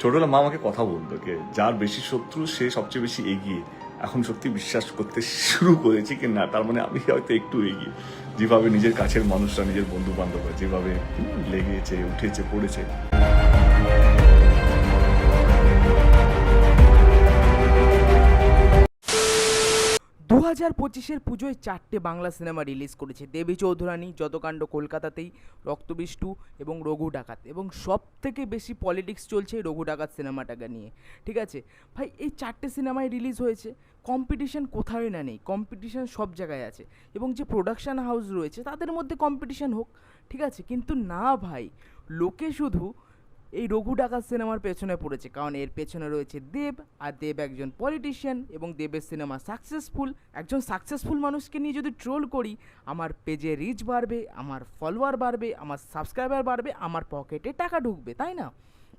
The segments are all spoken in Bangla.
ছোটবেলা মা আমাকে কথা বলতো কে যার বেশি শত্রু, সে সবচেয়ে বেশি এগিয়ে। এখন সত্যি বিশ্বাস করতে শুরু করেছি কি না, তার মানে আমি হয়তো একটু এগিয়ে। যেভাবে নিজের কাছের মানুষরা, নিজের বন্ধু বান্ধবরা যেভাবে লেগেছে, উঠেছে, পড়েছে দু হাজার পঁচিশের পুজোয় চারটে বাংলা সিনেমা রিলিজ করেছে দেবী চৌধুরানী যতকাণ্ড কলকাতাতেই, রক্তবিষ্টু এবং রঘু ডাকাত। এবং সব থেকে বেশি পলিটিক্স চলছে এই রঘু ডাকাত সিনেমাটাকে নিয়ে। ঠিক আছে? ভাই, এই চারটে সিনেমায় রিলিজ হয়েছে। কম্পিটিশান কোথায় না নেই। কম্পিটিশান সব জায়গায় আছে। এবং যে প্রোডাকশন হাউস রয়েছে, তাদের মধ্যে কম্পিটিশন হোক। ঠিক আছে? কিন্তু না ভাই, লোকে শুধু এই রঘু ডাকাত সিনেমার পেছনে পড়েছে, কারণ এর পেছনে রয়েছে দেব, আর দেব একজন পলিটিশিয়ান এবং দেবের সিনেমা সাকসেসফুল একজন সাকসেসফুল মানুষকে নিয়ে যদি ট্রোল করি, আমার পেজে রিচ বাড়বে, আমার ফলোয়ার বাড়বে, আমার সাবস্ক্রাইবার বাড়বে, আমার পকেটে টাকা ঢুকবে, তাই না?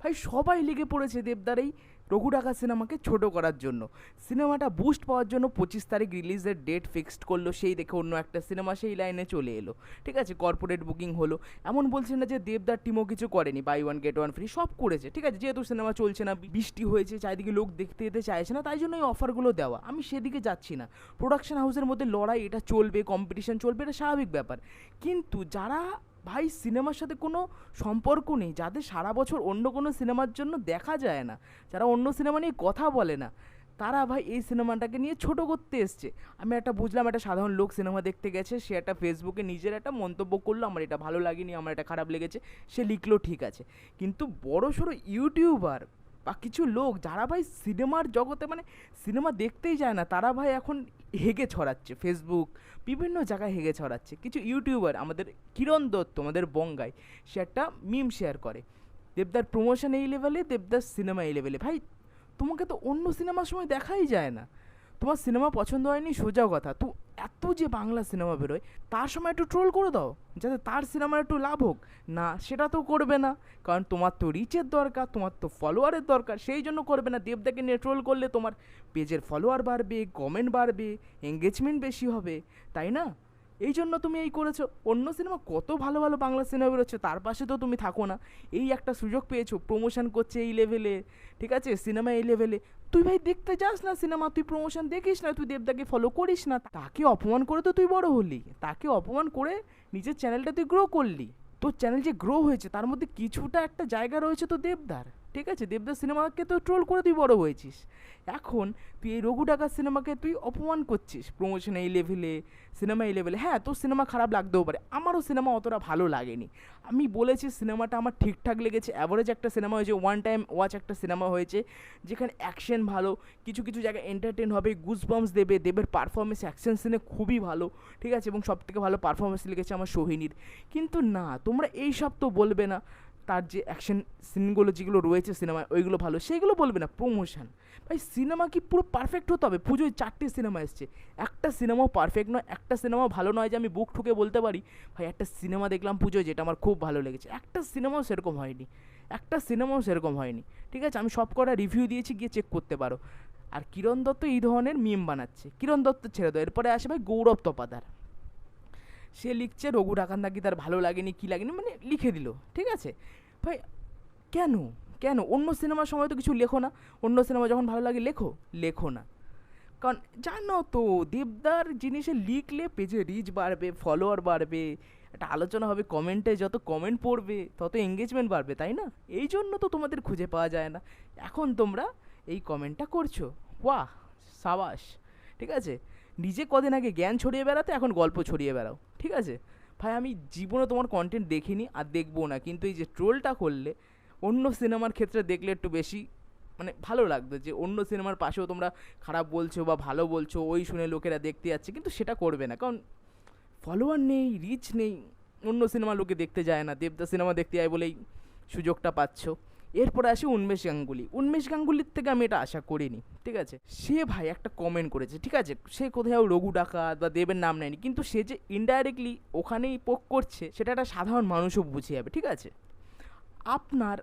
ভাই, সবাই লেগে পড়েছে দেবদার এই রঘু ডাকাত সিনেমাকে ছোট করার জন্য। সিনেমাটা বুস্ট পাওয়ার জন্য পঁচিশ তারিখ রিলিজের ডেট ফিক্সড করল, সেই দেখে অন্য একটা সিনেমা সেই লাইনে চলে এলো। ঠিক আছে কর্পোরেট বুকিং হলো। এমন বলছে না যে দেবদার টিমও কিছু করেনি buy one get one free সব করেছে। ঠিক আছে, যেহেতু সিনেমা চলছে না, বৃষ্টি হয়েছে, চারিদিকে লোক দেখতে যেতে চাইছে না, তাই জন্য এই অফারগুলো দেওয়া। আমি সেদিকে যাচ্ছি না। প্রোডাকশন হাউসের মধ্যে লড়াই, এটা চলবে কম্পিটিশন চলবে, এটা স্বাভাবিক ব্যাপার। কিন্তু যারা ভাই, সিনেমার সাথে কোনো সম্পর্ক নেই। যাদের সারা বছর অন্য কোনো সিনেমার জন্য দেখা যায় না, যারা অন্য সিনেমা নিয়ে কথা বলে না, তারা ভাই এই সিনেমাটাকে নিয়ে ছোট করতে এসছে। আমি একটা বুঝলাম, একটা সাধারণ লোক সিনেমা দেখতে গেছে, সে একটা ফেসবুকে নিজের একটা মন্তব্য করল, আমার এটা ভালো লাগেনি, আমার এটা খারাপ লেগেছে। সে লিখলো, ঠিক আছে। কিন্তু বড় সড়ো ইউটিউবার বা কিছু লোক, যারা ভাই সিনেমার জগতে মানে সিনেমা দেখতেই যায় না, তারা ভাই এখন হেগে ছড়াচ্ছে ফেসবুক বিভিন্ন জায়গায় হেগে ছড়াচ্ছে। কিছু ইউটিউবার আমাদের কিরণ দত্ত, আমাদের বঙ্গায় সে একটা মিম শেয়ার করে। দেবদার প্রমোশন এই লেভেলে দেবদার সিনেমা এই লেভেলে ভাই, তোমাকে তো অন্য সিনেমার সময় দেখাই যায় না। তোমার সিনেমা পছন্দ হয়নি সোজা কথা। তো এত যে বাংলা সিনেমা বেরোয়, তার সময় একটু ট্রোল করে দাও, যাতে তার সিনেমার একটু লাভ হোক। না, সেটা তো করবে না, কারণ তোমার তো রিচের দরকার, তোমার তো ফলোয়ারের দরকার, সেই জন্য করবে না। দেবদাকে নিয়ে ট্রোল করলে তোমার পেজের ফলোয়ার বাড়বে কমেন্ট বাড়বে এঙ্গেজমেন্ট বেশি হবে, তাই না? এই জন্য তুমি এই করেছ। অন্য সিনেমা কত ভালো ভালো বাংলা সিনেমা বেরোচ্ছে, তার পাশে তো তুমি থাকো না। এই একটা সুযোগ পেয়েছ প্রমোশন করছে এই লেভেলে ঠিক আছে? সিনেমা এই লেভেলে তুই ভাই দেখতে যাস না সিনেমা, তুই প্রমোশন দেখিস না, তুই দেবদাকে ফলো করিস না। তাকে অপমান করে তো তুই বড় হলি, তাকে অপমান করে নিজের চ্যানেলটা তুই গ্রো করলি। তোর চ্যানেল যে গ্রো হয়েছে, তার মধ্যে কিছুটা একটা জায়গা রয়েছে তো দেবদার। ঠিক আছে? দেবদার সিনেমাকে তো ট্রোল করে তুই বড় হয়েছিস। এখন তুই এই রঘু ডাকাত সিনেমাকে তুই অপমান করছিস প্রমোশন এই লেভেলে সিনেমা এই লেভেলে হ্যাঁ তোর সিনেমা খারাপ লাগতেও পারে। আমারও সিনেমা অতটা ভালো লাগেনি। আমি বলেছি সিনেমাটা আমার ঠিকঠাক লেগেছে। অ্যাভারেজ একটা সিনেমা হয়েছে ওয়ান টাইম ওয়াচ একটা সিনেমা হয়েছে, যেখানে অ্যাকশন ভালো, কিছু কিছু জায়গায় এন্টারটেন হবে গুজবাম্স দেবে, দেবের পারফরমেন্স অ্যাকশন সিনে খুবই ভালো, ঠিক আছে? এবং সবথেকে ভালো পারফরমেন্স লেগেছে আমার সোহিনীর। কিন্তু না, তোমরা এই সব তো বলবে না। তার যে অ্যাকশন সিনগুলো যেগুলো রয়েছে সিনেমায় ওইগুলো ভালো। সেইগুলো বলবে না প্রমোশন ভাই সিনেমা কি পুরো পারফেক্ট হতে হবে? পুজোয় চারটে সিনেমা এসছে। একটা সিনেমাও পারফেক্ট নয়, একটা সিনেমাও ভালো নয় যে আমি বুক ঠুকে বলতে পারি। ভাই, একটা সিনেমা দেখলাম পুজোয়, যেটা আমার খুব ভালো লেগেছে। একটা সিনেমাও সেরকম হয়নি। একটা সিনেমাও সেরকম হয়নি। ঠিক আছে, আমি সব কটা রিভিউ দিয়েছি, গিয়ে চেক করতে পারো। আর কিরণ দত্ত এই ধরনের মিম বানাচ্ছে। কিরণ দত্ত ছেড়ে দাও। এরপরে আসে ভাই গৌরব তপাদার। সে লিখছে, রঘু নাকি তার ভালো লাগেনি, কী লাগেনি? মানে লিখে দিল, ঠিক আছে? ভাই, কেন? কেন? অন্য সিনেমার সময় তো কিছু লেখো না। অন্য সিনেমা যখন ভালো লাগে, লেখো? লেখো না। কারণ জানো তো, দেবদার জিনিসে লিখলে পেজে রিচ বাড়বে ফলোয়ার বাড়বে, একটা আলোচনা হবে কমেন্টে যত কমেন্ট পড়বে, তত এঙ্গেজমেন্ট বাড়বে, তাই না? এই জন্য তো তোমাদের খুঁজে পাওয়া যায় না। এখন তোমরা এই কমেন্টটা করছ। ওয়াহ সাবাস, ঠিক আছে? নিজে কদিন আগে জ্ঞান ছড়িয়ে বেড়াতে, এখন গল্প ছড়িয়ে বেড়াও। ঠিক আছে? ভাই, আমি জীবনে তোমার কন্টেন্ট দেখিনি আর দেখব না। কিন্তু এই যে ট্রোলটা করলে, অন্য সিনেমার ক্ষেত্রে দেখলে একটু বেশি মানে ভালো লাগতো যে অন্য সিনেমার পাশেও তোমরা খারাপ বলছো বা ভালো বলছো, ওই শুনে লোকেরা দেখতে যাচ্ছে, কিন্তু সেটা করবে না। কারণ ফলোয়ার নেই রিচ নেই, অন্য সিনেমা লোকে দেখতে যায় না। দেবদা সিনেমা দেখতে যায় বলেই সুযোগটা পাচ্ছ। এরপরে আসি উন্মেষ গাঙ্গুলি। উন্মেষ গাঙ্গুলির থেকে আমি এটা আশা করিনি, ঠিক আছে? সে ভাই একটা কমেন্ট করেছে, ঠিক আছে? সে কোথাও রঘু ডাকাত বা দেবের নাম নেয়নি, কিন্তু সে যে ইনডাইরেক্টলি ওখানেই পোক করছে, সেটা একটা সাধারণ মানুষও বুঝে যাবে, ঠিক আছে? আপনার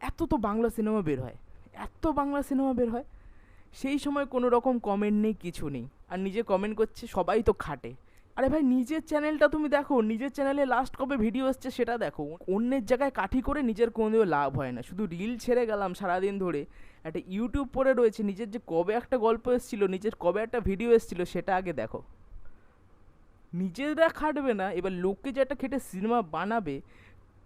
এত তো বাংলা সিনেমা বের হয়, এত বাংলা সিনেমা বের হয়, সেই সময় কোনো রকম কমেন্ট নেই, কিছু নেই। আর নিজে কমেন্ট করছে, সবাই তো খাটে। আরে ভাই, নিজের চ্যানেলটা তুমি দেখো, নিজের চ্যানেলে লাস্ট কবে ভিডিও এসছে সেটা দেখো। অন্যের জায়গায় কাঠি করে নিজের কোনোদিনও লাভ হয় না। শুধু রিল ছেড়ে গেলাম সারাদিন ধরে। একটা ইউটিউব পরে রয়েছে, নিজের যে কবে একটা গল্প এসেছিল, নিজের কবে একটা ভিডিও এসেছিল, সেটা আগে দেখো। নিজেরা খাটবে না, এবার লোককে যে একটা খেটে সিনেমা বানাবে,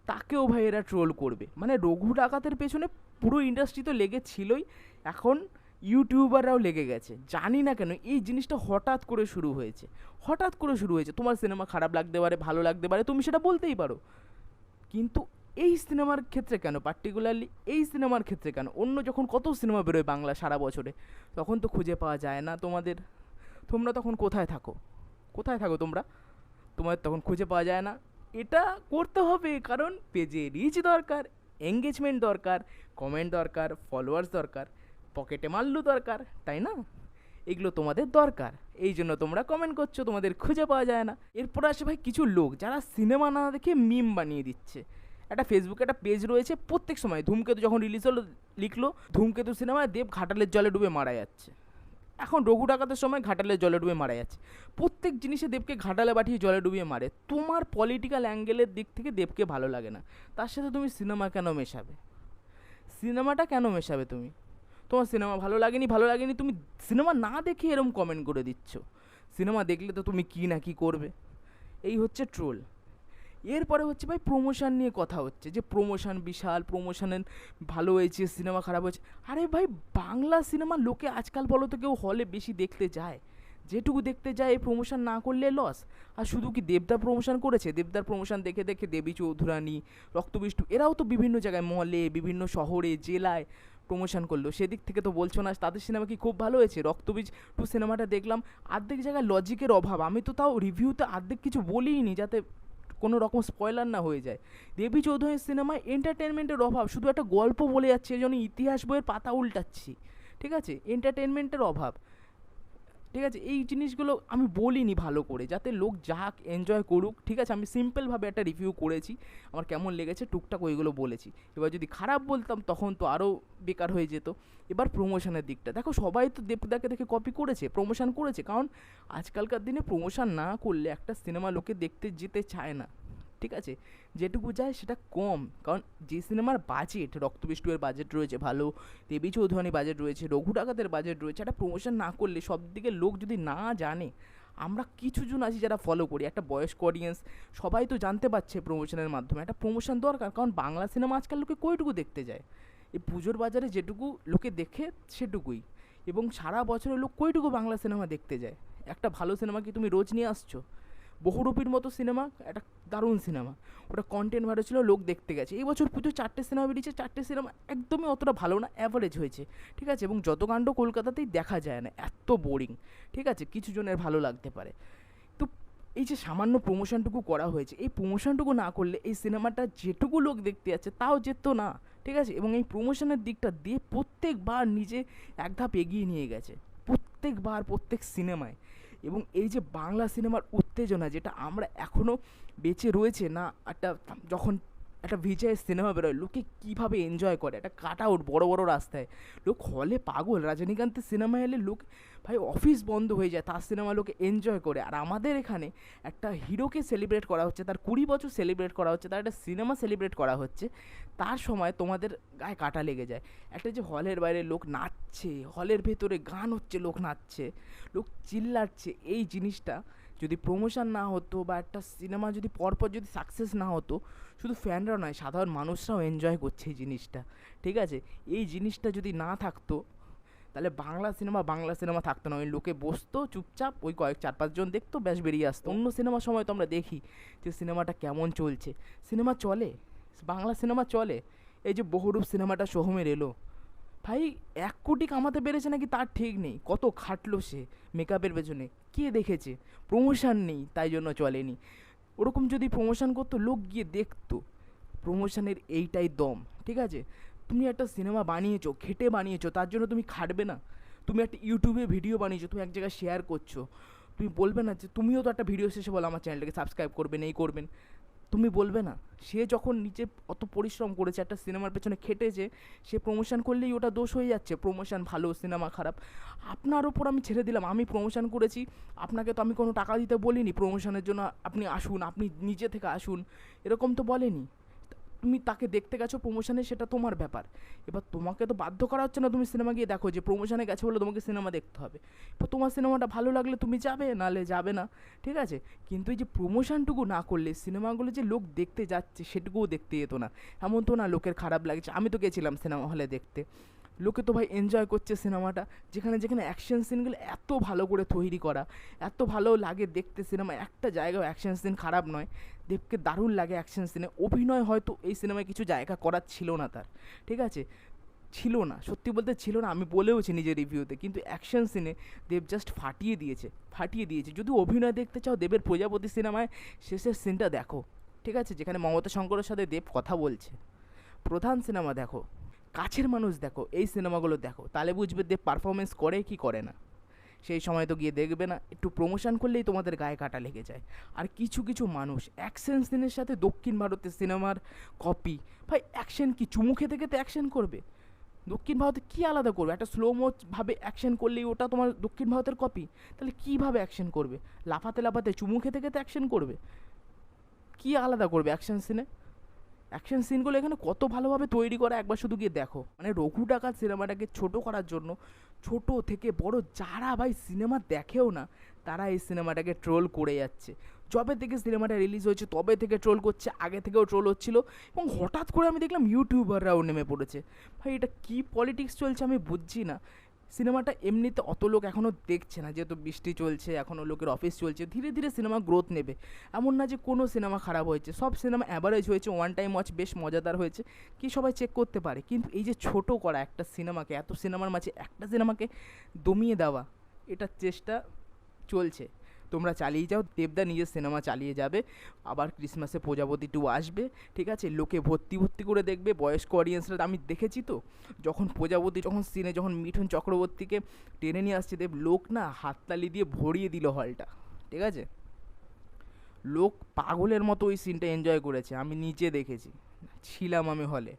তাকেও ভাই এরা ট্রোল করবে। মানে রঘু ডাকাতের পেছনে পুরো ইন্ডাস্ট্রি তো লেগেছিলই। এখন ইউটিউবাররাও লেগে গেছে। জানি না কেন, এই জিনিসটা হঠাৎ করে শুরু হয়েছে। হঠাৎ করে শুরু হয়েছে। তোমার সিনেমা খারাপ লাগতে পারে, ভালো লাগতে পারে, তুমি সেটা বলতেই পারো। কিন্তু এই সিনেমার ক্ষেত্রে কেন? পার্টিকুলারলি এই সিনেমার ক্ষেত্রে কেন? অন্য যখন কত সিনেমা বেরোয় বাংলা সারা বছরে, তখন তো খুঁজে পাওয়া যায় না তোমাদের। তোমরা তখন কোথায় থাকো? কোথায় থাকো তোমরা? তোমার তখন খুঁজে পাওয়া যায় না। এটা করতে হবে, কারণ পেজে রিচ দরকার এঙ্গেজমেন্ট দরকার কমেন্ট দরকার ফলোয়ার্স দরকার। পকেটে মাল্লু দরকার, তাই না? এগুলো তোমাদের দরকার। এই জন্য তোমরা কমেন্ট করছ, তোমাদের খুঁজে পাওয়া যায় না। এরপর আসে ভাই কিছু লোক যারা সিনেমা না দেখে মিম বানিয়ে দিচ্ছে। একটা ফেসবুকে একটা পেজ রয়েছে, প্রত্যেক সময় ধূমকেতু যখন রিলিজ হলো, লিখলো, ধূমকেতু সিনেমায় দেব ঘাটালের জলে ডুবে মারা যাচ্ছে। এখন রঘু ডাকাতের সময় ঘাটালের জলে ডুবে মারা যাচ্ছে। প্রত্যেক জিনিসে দেবকে ঘাটালে পাঠিয়ে জলে ডুবিয়ে মারে। তোমার পলিটিক্যাল অ্যাঙ্গেলের দিক থেকে দেবকে ভালো লাগে না। তার সাথে তুমি সিনেমা কেন মেশাবে? সিনেমাটা কেন মেশাবে তুমি? তোমার সিনেমা ভালো লাগেনি ভালো লাগেনি, তুমি সিনেমা না দেখে এরম কমেন্ট করে দিচ্ছ। সিনেমা দেখলে তো তুমি কী না কী করবে? এই হচ্ছে ট্রোল এরপরে হচ্ছে ভাই প্রমোশন নিয়ে কথা হচ্ছে, যে প্রমোশন বিশাল প্রমোশনের ভালো হয়েছে, সিনেমা খারাপ হয়েছে। আরে ভাই, বাংলা সিনেমা লোকে আজকাল বলো তো কেউ হলে বেশি দেখতে যায়। যেটুকু দেখতে যায়, এই প্রমোশন না করলে লস আর শুধু কি দেবদা প্রমোশন করেছে? দেবদার প্রমোশন দেখে দেখে দেবী চৌধুরানী, রক্তবিষ্টু, এরাও তো বিভিন্ন জায়গায় মহলে বিভিন্ন শহরে, জেলায় প্রমোশন করল। সেদিক থেকে তো বলছো না, তাদের সিনেমা কি খুব ভালো হয়েছে? রক্তবীজ টু সিনেমাটা দেখলাম, আর্ধেক জায়গায় লজিকের অভাব। আমি তো তাও রিভিউতে আর্ধেক কিছু বলিনি যাতে কোনো রকম স্পয়লার না হয়ে যায়। দেবী চৌধুরীর সিনেমায় এন্টারটেনমেন্টের অভাব, শুধু একটা গল্প বলে যাচ্ছে, এই জন্য ইতিহাস বইয়ের পাতা উল্টাচ্ছি। ঠিক আছে? এন্টারটেনমেন্টের অভাব। ঠিক আছে? এই জিনিসগুলো আমি বলিনি ভালো করে। যাতে লোক যাক এনজয় করুক, ঠিক আছে? আমি সিম্পলভাবে একটা রিভিউ করেছি। আমার কেমন লেগেছে? টুকটাক ওইগুলো বলেছি। এবার যদি খারাপ বলতাম, তখন তো আরও বেকার হয়ে যেত। এবার প্রমোশনের দিকটা। দেখো, সবাই তো দেবদাকে দেখে কপি করেছে প্রমোশন করেছে। কারণ আজকালকার দিনে প্রমোশন না করলে একটা সিনেমা লোকে দেখতে যেতে চায় না। ঠিক আছে? যেটুকু যায় সেটা কম। কারণ যে সিনেমার বাজেট রক্তবিষ্টুয়ের বাজেট রয়েছে ভালো, দেবী চৌধুরানী বাজেট রয়েছে, রঘু ডাকাতের বাজেট রয়েছে, একটা প্রমোশন না করলে সব দিকে লোক যদি না জানে, আমরা কিছু জন আছি যারা ফলো করি, একটা বয়স্ক অডিয়েন্স সবাই তো জানতে পারছে প্রমোশনের মাধ্যমে, একটা প্রমোশন দরকার, কারণ বাংলা সিনেমা আজকাল লোকে কইটুকু দেখতে যায়। এই পুজোর বাজারে যেটুকু লোকে দেখে, সেটুকুই। এবং সারা বছরের লোক কইটুকু বাংলা সিনেমা দেখতে যায়। একটা ভালো সিনেমা কি তুমি রোজ নিয়ে আসছো? বহুরূপীর মতো সিনেমা একটা দারুণ সিনেমা ওটা কন্টেন্ট ভালো ছিল, লোক দেখতে গেছে। এই বছর পুজো চারটে সিনেমা বেরিয়েছে, চারটে সিনেমা একদমই অতটা ভালো না অ্যাভারেজ হয়েছে। ঠিক আছে? এবং যত কাণ্ড কলকাতাতেই দেখা যায় না, এত বোরিং ঠিক আছে? কিছু জনের ভালো লাগতে পারে। তো এই যে সামান্য প্রমোশনটুকু করা হয়েছে, এই প্রমোশনটুকু না করলে এই সিনেমাটা যেটুকু লোক দেখতে যাচ্ছে, তাও যেত না। ঠিক আছে? এবং এই প্রমোশনের দিকটা দিয়ে প্রত্যেকবার নিজে এক ধাপ এগিয়ে নিয়ে গেছে। প্রত্যেকবার, প্রত্যেক সিনেমায় এবং এই যে বাংলা সিনেমার উত্তেজনা যেটা আমরা এখনও বেঁচে রয়েছে না, একটা যখন একটা ভিজয় সিনেমা বেরোয়, লোকে কীভাবে এনজয় করে? একটা কাট আউট বড়ো বড়ো রাস্তায়। লোক হলে পাগল, রজনীকান্তের সিনেমা এলে লোক ভাই অফিস বন্ধ হয়ে যায়, তার সিনেমা লোকে এনজয় করে। আর আমাদের এখানে একটা হিরোকে সেলিব্রেট করা হচ্ছে, তার কুড়ি বছর সেলিব্রেট করা হচ্ছে, তার একটা সিনেমা সেলিব্রেট করা হচ্ছে, তার সময় তোমাদের গায়ে কাটা লেগে যায়। একটা যে হলের বাইরে লোক নাচছে হলের ভেতরে গান হচ্ছে, লোক নাচছে, লোক চিল্লাচ্ছে, এই জিনিসটা যদি প্রমোশন না হতো বা একটা সিনেমা যদি পরপর যদি সাকসেস না হতো, শুধু ফ্যানরা নয়, সাধারণ মানুষরাও এনজয় করছে এই জিনিসটা, ঠিক আছে? এই জিনিসটা যদি না থাকতো, তাহলে বাংলা সিনেমা বাংলা সিনেমা থাকতো না। ওই লোকে বসতো, চুপচাপ, ওই কয়েক চার পাঁচজন দেখতো, ব্যাস বেরিয়ে আসতো। অন্য সিনেমার সময় তো আমরা দেখি যে সিনেমাটা কেমন চলছে। সিনেমা চলে, বাংলা সিনেমা চলে। এই যে বহুরূপ সিনেমাটা সোহমের এলো। ভাই, এক কোটি কামাতে পেরেছে নাকি তার ঠিক নেই। কত খাটলো সে মেকআপের পেছনে। কে দেখেছে? প্রমোশন নেই, তাই জন্য চলেনি। ওরকম যদি প্রমোশন করতো, লোক গিয়ে দেখতো। প্রমোশনের এইটাই দম, ঠিক আছে? তুমি একটা সিনেমা বানিয়েছো, খেটে বানিয়েছো, তার জন্য তুমি খাটবে না। তুমি একটা ইউটিউবে ভিডিও বানিয়েছো, তুমি এক জায়গায় শেয়ার করছ। তুমি বলবে না যে, তুমিও তো একটা ভিডিও শেষে বলো, আমার চ্যানেলটাকে সাবস্ক্রাইব করবেন এই করবেন। তুমি বলবে না। সে যখন নিজে অত পরিশ্রম করেছে, একটা সিনেমার পেছনে খেটেছে, সে প্রমোশন করলেই ওটা দোষ হয়ে যাচ্ছে। প্রমোশন ভালো, সিনেমা খারাপ। আপনার ওপর আমি ছেড়ে দিলাম। আমি প্রমোশন করেছি। আপনাকে তো আমি কোনো টাকা দিতে বলিনি। প্রমোশনের জন্য আপনি আসুন, আপনি নিজে থেকে আসুন। এরকম তো বলেনি। তুমি তাকে দেখতে গেছো প্রমোশনে সেটা তোমার ব্যাপার। এবার তোমাকে তো বাধ্য করা হচ্ছে না তুমি সিনেমা গিয়ে দেখো যে প্রমোশনে গেছো বলে তোমাকে সিনেমা দেখতে হবে। এবার তোমার সিনেমাটা ভালো লাগলে তুমি যাবে নালে যাবে না, ঠিক আছে? কিন্তু এই যে প্রমোশনটুকু না করলে সিনেমাগুলো যে লোক দেখতে যাচ্ছে, সেটুকুও দেখতে যেত না। এমন তো না লোকের খারাপ লাগছে। আমি তো গেছিলাম সিনেমা হলে দেখতে। লোকে তো ভাই এনজয় করছে সিনেমাটা যেখানে যেখানে অ্যাকশন সিনগুলো এত ভালো করে তৈরি করা, এত ভালো লাগে দেখতে সিনেমা একটা জায়গায় অ্যাকশন সিন খারাপ নয়। দেবকে দারুণ লাগে অ্যাকশন সিনে অভিনয় হয়তো এই সিনেমায় কিছু জায়গা করার ছিল না তার, ঠিক আছে? ছিল না, সত্যি বলতে ছিল না, আমি বলেওছি নিজের রিভিউতে কিন্তু অ্যাকশন সিনে দেব জাস্ট ফাটিয়ে দিয়েছে ফাটিয়ে দিয়েছে। যদি অভিনয় দেখতে চাও দেবের প্রজাপতি সিনেমায় শেষের সিনটা দেখো, ঠিক আছে? যেখানে মমতা শঙ্করের সাথে দেব কথা বলছে। প্রধান সিনেমা দেখো। কাছের মানুষ দেখো, এই সিনেমাগুলো দেখো। তাহলে বুঝবে দেব পারফরমেন্স করে কি করে না। সেই সময় তো গিয়ে দেখবে না, একটু প্রমোশন করলেই তোমাদের গায়ে কাটা লেগে যায়। আর কিছু কিছু মানুষ অ্যাকশন সিনের সাথে দক্ষিণ ভারতের সিনেমার কপি ভাই অ্যাকশন কি চুমু খেতে খেতে অ্যাকশন করবে? দক্ষিণ ভারতে কী আলাদা করবে? একটা স্লো ভাবে অ্যাকশন করলেই ওটা তোমার দক্ষিণ ভারতের কপি তাহলে কীভাবে অ্যাকশন করবে? লাফাতে লাফাতে চুমু খেতে খেতে অ্যাকশন করবে? কী আলাদা করবে অ্যাকশন সিনে অ্যাকশন সিনগুলো এখানে কত ভালোভাবে তৈরি করা, একবার শুধু গিয়ে দেখো। মানে রঘু ডাকাত সিনেমাটাকে ছোট করার জন্য, ছোট থেকে বড় যারা ভাই সিনেমা দেখেও না, তারা এই সিনেমাটাকে ট্রোল করে যাচ্ছে। যবে থেকে সিনেমাটা রিলিজ হয়েছে, তবে থেকে ট্রোল করছে, আগে থেকেও ট্রোল হচ্ছিল এবং হঠাৎ করে আমি দেখলাম ইউটিউবাররাও নেমে পড়েছে। ভাই এটা কী পলিটিক্স চলছে আমি বুঝছি না। সিনেমাটা এমনিতে অত লোক এখনও দেখছে না, যেহেতু বৃষ্টি চলছে, এখনও লোকের অফিস চলছে, ধীরে ধীরে সিনেমা গ্রোথ নেবে। এমন না যে কোনো সিনেমা খারাপ হয়েছে, সব সিনেমা অ্যাভারেজ হয়েছে ওয়ান টাইম ওয়াচ বেশ মজাদার হয়েছে, কি সবাই চেক করতে পারে? কিন্তু এই যে ছোট করা একটা সিনেমাকে, এত সিনেমার মাঝে একটা সিনেমাকে দমিয়ে দেওয়া, এটার চেষ্টা চলছে। তোমরা চালিয়ে যাও। দেবদা নিজের সিনেমা চালিয়ে যাবে। আবার ক্রিসমাসে প্রজাপতি টু আসবে, ঠিক আছে? লোকে ভর্তি ভর্তি করে দেখবে, বয়স্ক অডিয়েন্সরা আমি দেখেছি তো। যখন প্রজাপতি যখন সিনে যখন মিঠুন চক্রবর্তীকে টেনে নিয়ে আসছে, দেব লোক না হাততালি দিয়ে ভরিয়ে দিল হলটা ঠিক আছে? লোক পাগলের মতো ওই সিনটা এনজয় করেছে, আমি নিজে দেখেছি। ছিলাম আমি হলে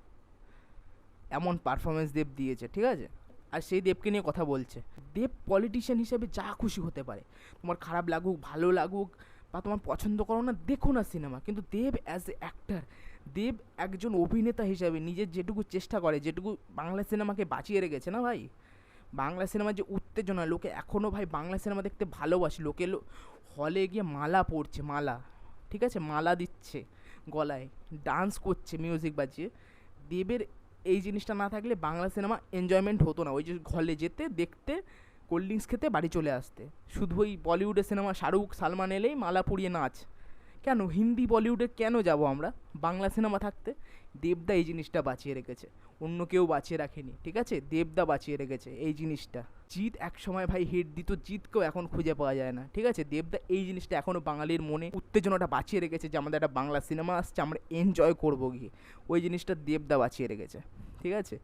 এমন পারফরমেন্স দেব দিয়েছে, ঠিক আছে? আর সেই দেবকে নিয়ে কথা বলছে। দেব পলিটিশিয়ান হিসেবে যা খুশি হতে পারে। তোমার খারাপ লাগুক, ভালো লাগুক, বা তোমার পছন্দ করো না, দেখো না সিনেমা কিন্তু দেব অ্যাজ এ অ্যাক্টার দেব একজন অভিনেতা হিসাবে নিজের যেটুকু চেষ্টা করে, যেটুকু বাংলা সিনেমাকে বাঁচিয়ে রেখেছে না ভাই? বাংলা সিনেমার যে উত্তেজনা, লোকে এখনও ভাই বাংলা সিনেমা দেখতে ভালোবাসে। লোকে হলে গিয়ে মালা পরছে, মালা, ঠিক আছে? মালা দিচ্ছে গলায় ডান্স করছে মিউজিক বাজিয়ে। দেবের এই জিনিসটা না থাকলে বাংলা সিনেমা এনজয়মেন্ট হতো না। ওই যে হলে যেতে, দেখতে কোল্ড ড্রিঙ্কস খেতে, বাড়ি চলে আসতে। শুধু ওই বলিউডের সিনেমা শাহরুখ, সালমান এলেই মালা পুড়িয়ে নাচ। কেন? হিন্দি বলিউডে কেন যাব আমরা? বাংলা সিনেমা থাকতে দেবদা এই জিনিসটা বাঁচিয়ে রেখেছে। অন্য কেউ বাঁচিয়ে রাখেনি, ঠিক আছে? দেবদা বাঁচিয়ে রেখেছে এই জিনিসটা। জিৎ এক সময় ভাই হিট দিত জিতকেও এখন খুঁজে পাওয়া যায় না, ঠিক আছে? দেবদা এই জিনিসটা এখনও বাঙালির মনে উত্তেজনাটা বাঁচিয়ে রেখেছে যে আমাদের একটা বাংলা সিনেমা আসছে, আমরা এনজয় করব গিয়ে। ওই জিনিসটা দেবদা বাঁচিয়ে রেখেছে, ঠিক আছে?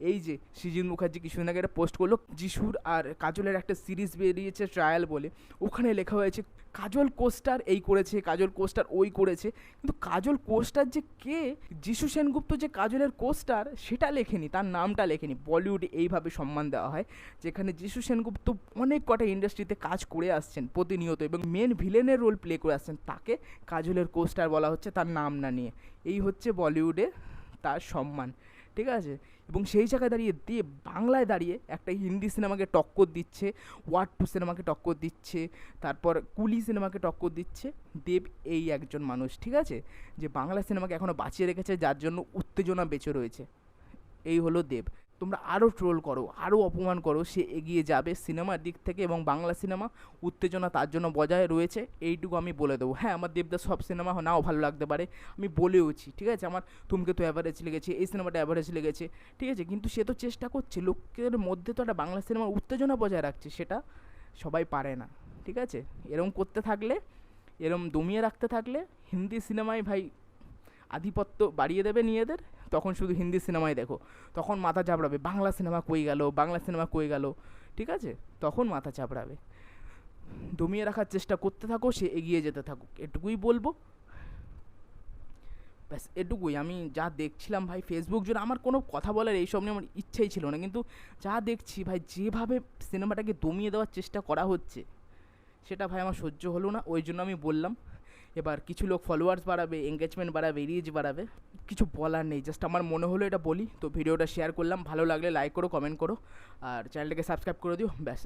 এই যে সৃজিত মুখার্জি কিছুদিন আগে একটা পোস্ট করল, যিশুর আর কাজলের একটা সিরিজ বেরিয়েছে ট্রায়াল বলে। ওখানে লেখা হয়েছে, কাজল কোস্টার এই করেছে, কাজল কোস্টার ওই করেছে। কিন্তু কাজল কোস্টার যে কে? যিশু সেনগুপ্ত যে কাজলের কোস্টার সেটা লেখেনি, তার নামটা লেখেনি। বলিউডে এইভাবে সম্মান দেওয়া হয়, যেখানে যিশু সেনগুপ্ত অনেক কটা ইন্ডাস্ট্রিতে কাজ করে আসছেন প্রতিনিয়ত এবং মেন ভিলেনের রোল প্লে করে আসছেন। তাকে কাজলের কোস্টার বলা হচ্ছে, তার নাম না নিয়ে। এই হচ্ছে বলিউডে তার সম্মান। ঠিক আছে? এবং সেই জায়গায় দাঁড়িয়ে দিয়ে বাংলায় দাঁড়িয়ে একটা হিন্দি সিনেমাকে টক্কর দিচ্ছে ওয়ার্ড টু সিনেমাকে টক্কর দিচ্ছে, তারপর কুলি সিনেমাকে টক্কর দিচ্ছে, দেব এই একজন মানুষ, ঠিক আছে? যে বাংলা সিনেমাকে এখনও বাঁচিয়ে রেখেছে, যার জন্য উত্তেজনা বেঁচে রয়েছে। এই হলো দেব। তোমরা আরও ট্রোল করো আরও অপমান করো, সে এগিয়ে যাবে সিনেমার দিক থেকে এবং বাংলা সিনেমা উত্তেজনা তার জন্য বজায় রয়েছে। এইটুকু আমি বলে দেবো। হ্যাঁ আমার দেবদাস সব সিনেমা নাও ভালো লাগতে পারে, আমি বলেওছি, ঠিক আছে? আমার তুমকে তো অ্যাভারেজ লেগেছে, এই সিনেমাটা অ্যাভারেজ লেগেছে, ঠিক আছে? কিন্তু সে তো চেষ্টা করছে, লোকের মধ্যে তো একটা বাংলা সিনেমার উত্তেজনা বজায় রাখছে, সেটা সবাই পারে না, ঠিক আছে? এরম করতে থাকলে, এরম দমিয়ে রাখতে থাকলে, হিন্দি সিনেমায় ভাই আধিপত্য বাড়িয়ে দেবে নিজেদের তখন শুধু হিন্দি সিনেমাই দেখো। তখন মাথা চাপড়াবে, বাংলা সিনেমা কই গেল, বাংলা সিনেমা কই গেল, ঠিক আছে? তখন মাথা চাপড়াবে। দমিয়ে রাখার চেষ্টা করতে থাকো, সে এগিয়ে যেতে থাকুক, এটুকুই বলব। ব্যাস, এটুকুই। আমি যা দেখছিলাম ভাই ফেসবুক জুড়ে, আমার কোনো কথা বলার এইসব নিয়ে আমার ইচ্ছেই ছিল না। কিন্তু যা দেখছি ভাই, যেভাবে সিনেমাটাকে দমিয়ে দেওয়ার চেষ্টা করা হচ্ছে, সেটা ভাই আমার সহ্য হলো না। ওই জন্য আমি বললাম এবার কিছু লোক ফলোয়ার্স বাড়াবে এঙ্গেজমেন্ট বাড়াবে রিচ বাড়াবে। কিছু বলার নেই জাস্ট আমার মনে হলো এটা বলি। তো ভিডিওটা শেয়ার করলাম, ভালো লাগলে লাইক করো কমেন্ট করো। আর চ্যানেলটাকে সাবস্ক্রাইব করে দিও, ব্যাস।